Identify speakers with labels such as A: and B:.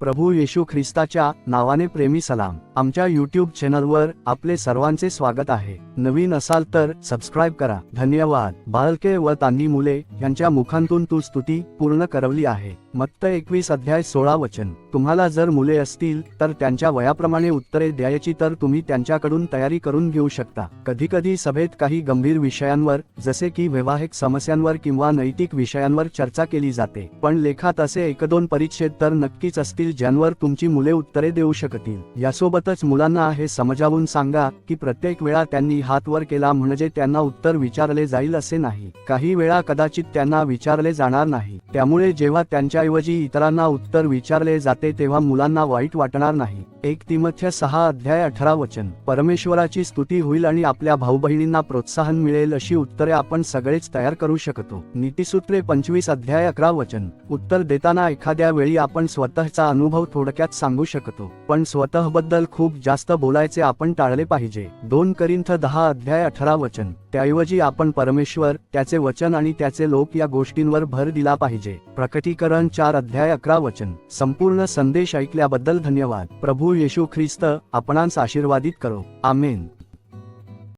A: प्रभू येशू ख्रिस्ताच्या नावाने प्रेमी सलाम. आमच्या युट्यूब चॅनलवर आपले सर्वांचे स्वागत आहे. नवीन असाल तर सबस्क्राईब करा. धन्यवाद. बालके व तांनी मुले यांच्या मुखांतून तू स्तुती पूर्ण करवली आहे. मत्त एकवीस अध्याय सोळा वचन. तुम्हाला जर मुले असतील तर त्यांच्या वयाप्रमाणे उत्तरे द्यायची तर तुम्ही त्यांच्याकडून तयारी करून घेऊ शकता. कधी कधी सभेत काही गंभीर विषयांवर जसे की वैवाहिक समस्यांवर किंवा नैतिक विषयांवर चर्चा केली जाते. पण लेखात असे एक दोन परिच्छेद तर नक्कीच असतील. असतील ज्यांवर तुमची मुले उत्तरे देऊ शकतील. यासोबतच मुलांना हे समजावून सांगा की प्रत्येक वेळा त्यांनी हात वर केला म्हणजे त्यांना उत्तर विचारले जाईल असे नाही. काही वेळा कदाचित त्यांना विचारले जाणार नाही. त्यामुळे जेव्हा त्यांच्याऐवजी इतरांना उत्तर विचारले जाते तेव्हा मुलांना वाईट वाटणार नाही. एक तिमथ्य सहा अध्याय अठरा वचन. परमेश्वराची स्तुती होईल आणि आपल्या भाऊ बहिणींना प्रोत्साहन मिळेल अशी उत्तरे आपण सगळेच तयार करू शकतो. नीतिसूत्रे पंचवीस अध्याय अकरा वचन. उत्तर देताना एखाद्या वेळी आपण स्वतःचा अनुभव थोडक्यात सांगू शकतो. पण स्वतःबद्दल खूप जास्त बोलायचे आपण टाळले पाहिजे. दोन करिंथ दहा अध्याय अठरा वचन. त्याऐवजी आपण परमेश्वर त्याचे वचन आणि त्याचे लोक या गोष्टींवर भर दिला पाहिजे. प्रकटीकरण चार अध्याय अकरा वचन. संपूर्ण संदेश ऐकल्याबद्दल धन्यवाद. प्रभू येशू ख्रिस्त आपणांस आशीर्वादित करो. आमेन.